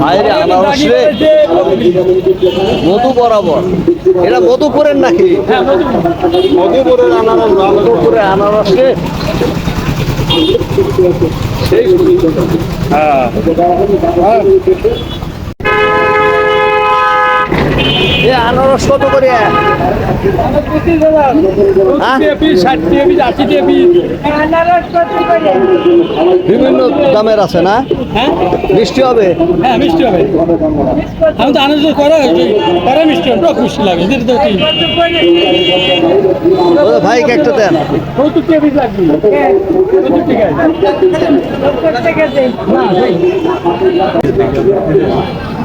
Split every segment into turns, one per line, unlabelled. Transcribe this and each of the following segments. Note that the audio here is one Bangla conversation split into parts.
বাইরে আনারস রে মধু বরাবর। এটা মধুপুরের নাকি? মধুপুরের। আনারস। মধুপুরের আনারস হ্যাঁ। আনারস কত করে? হ্যাঁ? বিভিন্ন দামের আছে না?
হ্যাঁ?
মিষ্টি হবে?
হ্যাঁ মিষ্টি হবে। আমি তো আনন্দ করা করা মিষ্টি হবে লাগে
ভাইকে একটা দেন।
ঠিক আছে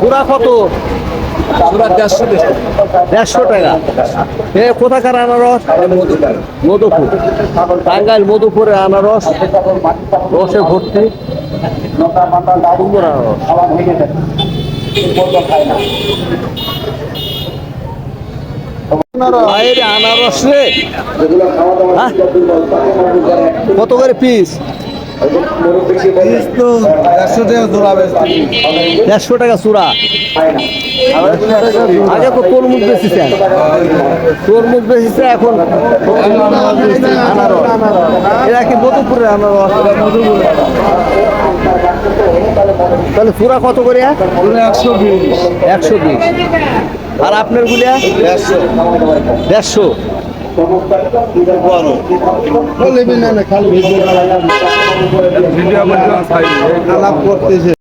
পুরা কত? দেড়শো টাকা। এ কোথাকার আনারস? মধুপুর। টাঙ্গাইল মধুপুরের আনারস। রসে ভর্তি। সুন্দর আনারস। আনারস রে। হ্যাঁ? কত করে পিস
তো একশো টাকা
দেড়শো টাকা চূড়া আগে তো তরমুজ বেশিছেন তরমুজ বেশিছে এখন এরা কি মধুপুরের আনারস? তাহলে চূড়া কত করে?
একশো বিশ।
একশো বিশ। আর আপনার গুলিয়া?
দেড়শো।
দেড়শো।
বলবি না খালি। আলাপ করতেছে।